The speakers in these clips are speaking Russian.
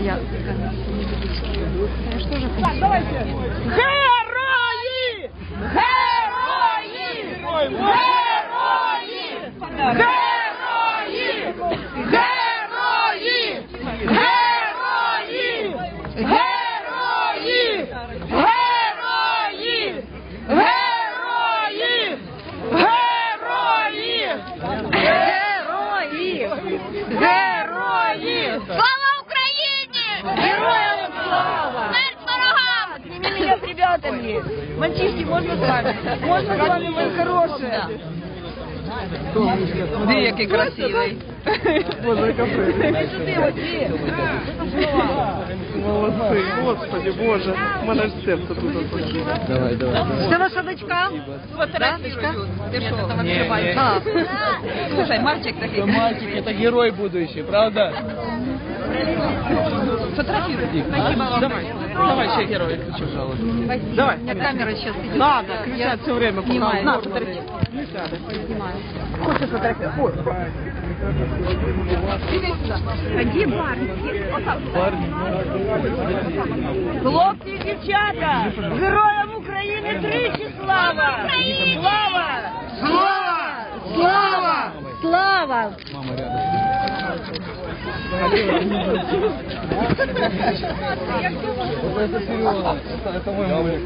моя. Я ж тоже хочу. Герої! Герої! Герої! Герої! Герої! Герої! Герої! Герої! Герої! Герої! Герої! Герої! Слава с ребятами. Мальчишки, можно с вами? Можно с вами, мои хорошие? Смотри, який красивий. Боже, иди. Молодці, господи, боже, у мене ж серце тут. Давай, давай. Це ваша дочка? Ты что, там открывай. А. Слушай, мальчик такой. Мальчик, это герой будущий, правда? Фотографируй. Спасибо вам. Давай, давай ще герой, кричу, пожалуйста. Давай. У меня камера сейчас идет. Надо, Я- кричать все время. пока Снимаю. он На, форму фотографируй. Не сяде. Снимаю. Хочешь фотографировать? Ходи, барни. Хлопці і дівчата, героям України тричі слава! Слава! Слава! Слава! Слава! Это мой мужик.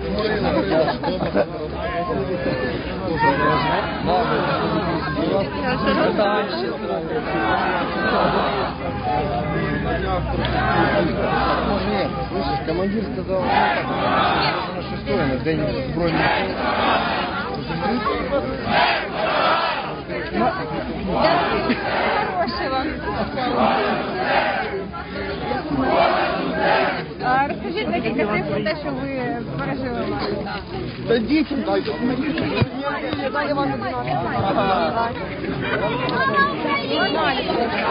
Нет, слышишь, командир сказал, на шестое, на день брони. Хорошего. розкажіть декілька цифр про те, що ви пережили. Да дітям дайте. Слава Україні!